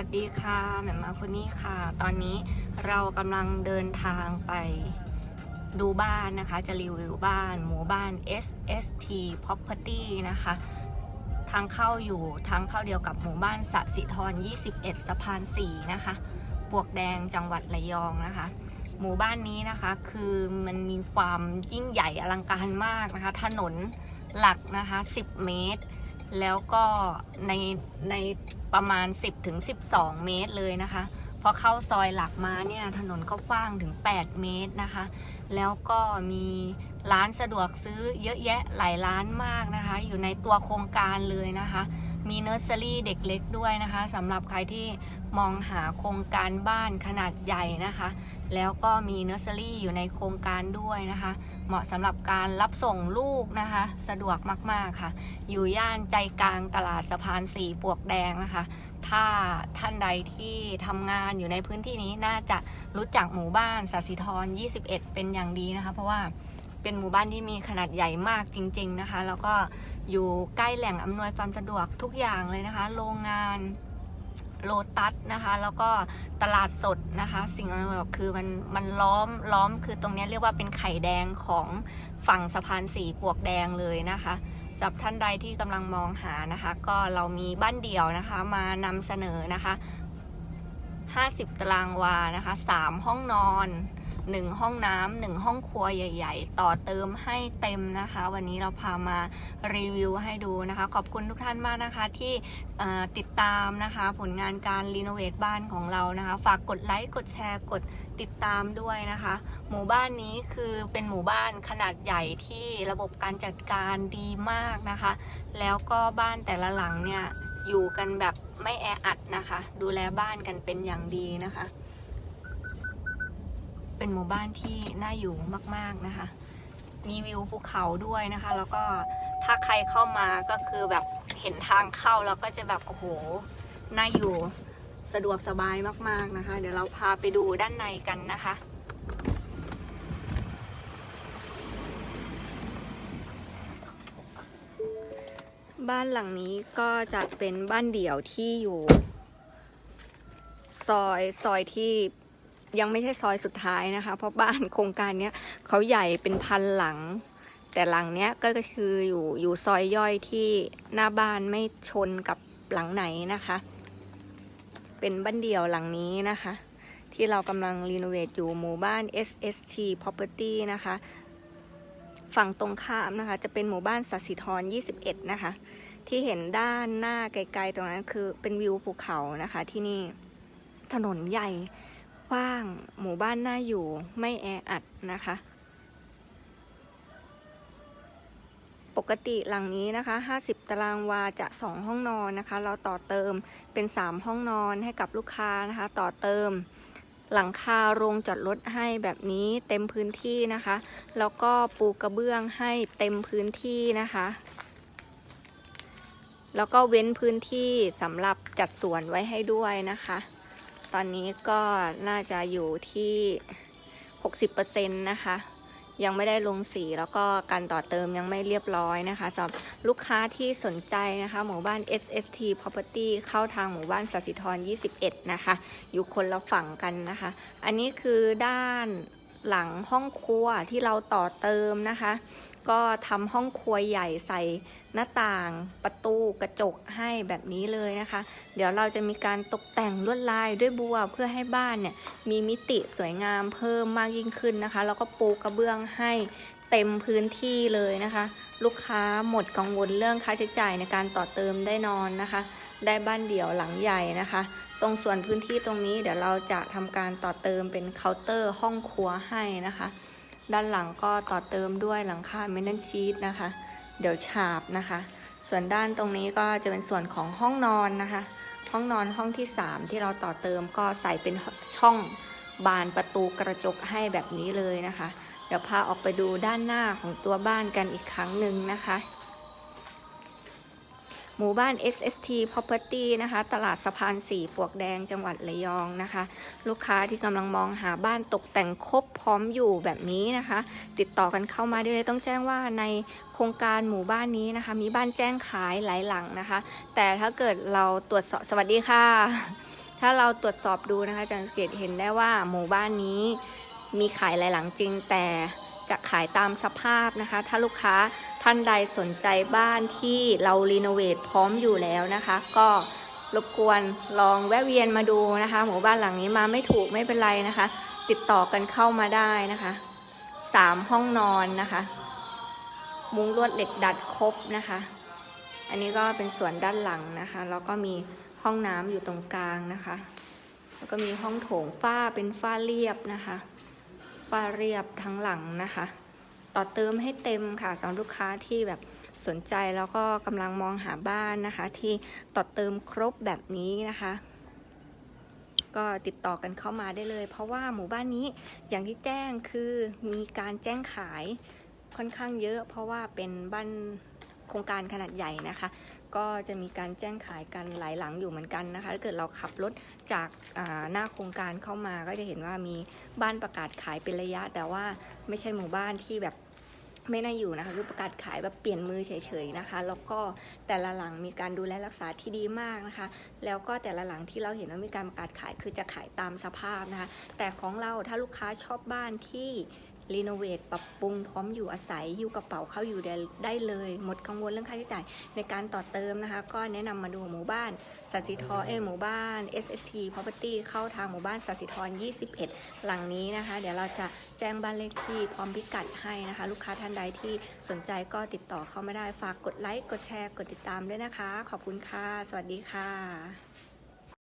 วัสดีค่ะแหม่มมาคนนี้ค่ะ ตอนนี้เรากำลังเดินทางไปดูบ้านนะคะ จะรีวิวบ้านหมู่บ้าน SST Property นะคะ ทางเข้าอยู่ทางเข้าเดียวกับหมู่บ้านสะสิธร 21 สะพาน 4 นะคะปวกแดงจังหวัดระยองนะคะ หมู่บ้านนี้นะคะคือมันมีความยิ่งใหญ่อลังการมากนะคะ ถนนหลักนะคะ 10 เมตร แล้วก็ในในประมาณ 10ถึง12 เมตรเลยนะคะ พอเข้าซอยหลักมาเนี่ยถนนก็กว้างถึง 8 เมตรนะคะ แล้วก็มีร้านสะดวกซื้อเยอะแยะหลายร้านมากนะคะ อยู่ในตัวโครงการเลยนะคะ มีเนอร์เซอรี่เด็กเล็กด้วยนะคะสำหรับใครที่มองหาโครงการบ้านขนาดใหญ่นะคะ แล้วก็มีเนอร์เซอรี่อยู่ในโครงการด้วยนะคะ เหมาะสำหรับการรับส่งลูกนะคะ สะดวกมากๆค่ะ อยู่ย่านใจกลางตลาดสะพานสีปวกแดงนะคะ ถ้าท่านใดที่ทำงานอยู่ในพื้นที่นี้น่าจะรู้จักหมู่บ้านสัสิธร 21 เป็นอย่างดีนะคะ เพราะว่าเป็นหมู่บ้านที่มีขนาดใหญ่มากจริง ๆนะคะ แล้วก็ อยู่ใกล้แหล่งอำนวยความสะดวกทุกอย่างเลยนะคะ โรงงานโลตัสนะคะ แล้วก็ตลาดสดนะคะ สิ่งอำนวยความสะดวกคือมันมันล้อมล้อมคือตรงนี้เรียกว่าเป็นไข่แดงของฝั่งสะพานสีปวกแดงเลยนะคะสำหรับท่านใดที่กำลังมองหานะคะ ก็เรามีบ้านเดี่ยวนะคะมานำเสนอนะคะ 50 ตารางวานะคะ 3 ห้องนอน 1ห้องน้ำหนึ่งห้องครัวใหญ่ ๆ ต่อเติมให้เต็มนะคะ วันนี้เราพามารีวิวให้ดูนะคะ ขอบคุณทุกท่านมากนะคะที่ติดตามนะคะ ผลงานการรีโนเวทบ้านของเรานะคะ ฝากกดไลค์กดแชร์กดติดตามด้วยนะคะ หมู่บ้านนี้คือเป็นหมู่บ้านขนาดใหญ่ที่ระบบการจัดการดีมากนะคะ แล้วก็บ้านแต่ละหลังเนี่ยอยู่กันแบบไม่แออัดนะคะ ดูแลบ้านกันเป็นอย่างดีนะคะ หมู่บ้านที่น่าอยู่มาก ๆนะคะ มีวิวภูเขาด้วยนะคะ แล้วก็ถ้าใครเข้ามาก็คือแบบเห็นทางเข้าแล้วก็จะแบบโอ้โหน่าอยู่สะดวกสบายมาก ๆนะคะ เดี๋ยวเราพาไปดูด้านในกันนะคะบ้านหลังนี้ก็จะเป็นบ้านเดี่ยวที่อยู่ ซอยซอยที่ ยังไม่ใช่ซอยสุดท้ายนะคะ เพราะบ้านโครงการเนี้ยเขาใหญ่เป็นพันหลัง แต่หลังเนี้ยก็คืออยู่อยู่ซอยย่อยที่หน้าบ้านไม่ชนกับหลังไหนนะคะ เป็นบ้านเดี่ยวหลังนี้นะคะ ที่เรากำลังรีโนเวทอยู่หมู่บ้าน SST Property นะคะ ฝั่งตรงข้ามนะคะ จะเป็นหมู่บ้านสัสิธร 21 นะคะ ที่เห็นด้านหน้าไกลๆตรงนั้นคือเป็นวิวภูเขานะคะที่นี่ถนนใหญ่ กว้าง หมู่บ้านน่าอยู่ ไม่แออัดนะคะ ปกติหลังนี้นะคะ 50 ตารางวาจะ 2 ห้องนอนนะคะ เราต่อเติมเป็น 3 ห้องนอนให้กับลูกค้านะคะ ต่อเติมหลังคาโรงจอดรถให้แบบนี้เต็มพื้นที่นะคะ แล้วก็ปูกระเบื้องให้เต็มพื้นที่นะคะ แล้วก็เว้นพื้นที่สำหรับจัดสวนไว้ให้ด้วยนะคะ ตอนนี้ก็น่าจะอยู่ที่ 60%นะคะ ยังไม่ได้ลงสีแล้วก็การต่อเติมยังไม่เรียบร้อยนะคะสำหรับลูกค้าที่สนใจนะคะ หมู่บ้าน SST Property เข้าทางหมู่บ้านสัสิธร 21 นะคะ อยู่คนละฝั่งกันนะคะ อันนี้คือด้าน หลังห้องครัวที่เราต่อเติมนะคะ ก็ทำห้องครัวใหญ่ใส่หน้าต่างประตูกระจกให้แบบนี้เลยนะคะ เดี๋ยวเราจะมีการตกแต่งลวดลายด้วยบัวเพื่อให้บ้านเนี่ยมีมิติสวยงามเพิ่มมากยิ่งขึ้นนะคะ แล้วก็ปูกระเบื้องให้เต็มพื้นที่เลยนะคะ ลูกค้าหมดกังวลเรื่องค่าใช้จ่ายในการต่อเติมได้นอนนะคะ ได้บ้านเดี่ยวหลังใหญ่นะคะ ตรงส่วนพื้นที่ตรงนี้เดี๋ยวเราจะทำการต่อเติมเป็นเคาน์เตอร์ห้องครัวให้นะคะ ด้านหลังก็ต่อเติมด้วยหลังคาเมนันชีตนะคะ เดี๋ยวฉาบนะคะ ส่วนด้านตรงนี้ก็จะเป็นส่วนของห้องนอนนะคะ ห้องนอนห้องที่ 3 ที่เราต่อเติมก็ใส่เป็นช่องบานประตูกระจกให้แบบนี้เลยนะคะ เดี๋ยวพาออกไปดูด้านหน้าของตัวบ้านกันอีกครั้งหนึ่งนะคะ หมู่บ้าน SST Property นะคะ ตลาดสะพานสี่ปวกแดงจังหวัดระยองนะคะ ลูกค้าที่กำลังมองหาบ้านตกแต่งครบพร้อมอยู่แบบนี้นะคะ ติดต่อกันเข้ามาได้เลยต้องแจ้งว่าในโครงการหมู่บ้านนี้นะคะ มีบ้านแจ้งขายหลายหลังนะคะ แต่ถ้าเกิดเราตรวจสอบสวัสดีค่ะ ถ้าเราตรวจสอบดูนะคะจะสังเกตเห็นได้ว่าหมู่บ้านนี้มีขายหลายหลังจริงแต่จะขายตามสภาพนะคะ ถ้าลูกค้า ท่านใดสนใจบ้านที่เรารีโนเวทพร้อมอยู่แล้วนะคะ ก็รบกวนลองแวะเวียนมาดูนะคะ หมู่บ้านหลังนี้มาไม่ถูกไม่เป็นไรนะคะ ติดต่อกันเข้ามาได้นะคะสามห้องนอนนะคะ มุ้งลวดเหล็กดัดครบนะคะ อันนี้ก็เป็นส่วนด้านหลังนะคะ แล้วก็มีห้องน้ำอยู่ตรงกลางนะคะ แล้วก็มีห้องโถงฝ้าเป็นฝ้าเรียบนะคะ ฝ้าเรียบทั้งหลังนะคะ ต่อเติมให้เต็มค่ะสำหรับลูกค้าที่แบบสนใจแล้วก็กำลังมองหาบ้านนะคะ ที่ต่อเติมครบแบบนี้นะคะ ก็ติดต่อกันเข้ามาได้เลย เพราะว่าหมู่บ้านนี้อย่างที่แจ้งคือมีการแจ้งขายค่อนข้างเยอะ เพราะว่าเป็นบ้านโครงการขนาดใหญ่นะคะ ก็จะมีการแจ้งขายกันหลายหลังอยู่เหมือนกันนะคะถ้าเกิดเราขับรถจากาหน้าโครงการเข้ามาก็จะเห็นว่ามีบ้านประกาศขายเป็นระยะ แต่ว่าไม่ใช่หมู่บ้านที่แบบ ไม่น่าอยู่นะคะคือประกาศขายแบบเปลี่ยนมือเฉยๆนะคะ แล้วก็แต่ละหลังมีการดูแลรักษาที่ดีมากนะคะ แล้วก็แต่ละหลังที่เราเห็นว่ามีการประกาศขายคือจะขายตามสภาพนะคะ แต่ของเราถ้าลูกค้าชอบบ้านที่ รีโนเวทปรับปรุงพร้อมอยู่อาศัยอยู่กระเป๋าเข้าอยู่ได้เลย หมดกังวลเรื่องค่าใช้จ่ายในการต่อเติมนะคะ ก็แนะนำมาดูหมู่บ้านสัสิธรเอหมู่บ้าน SST Property เข้าทางหมู่บ้านสัสิธร21 หลังนี้นะคะ เดี๋ยวเราจะแจ้งบ้านเลขที่พร้อมพิกัดให้นะคะ ลูกค้าท่านใดที่สนใจก็ติดต่อเข้ามาได้ฝากกดไลค์กดแชร์กดติดตามด้วยนะคะ ขอบคุณค่ะ สวัสดีค่ะ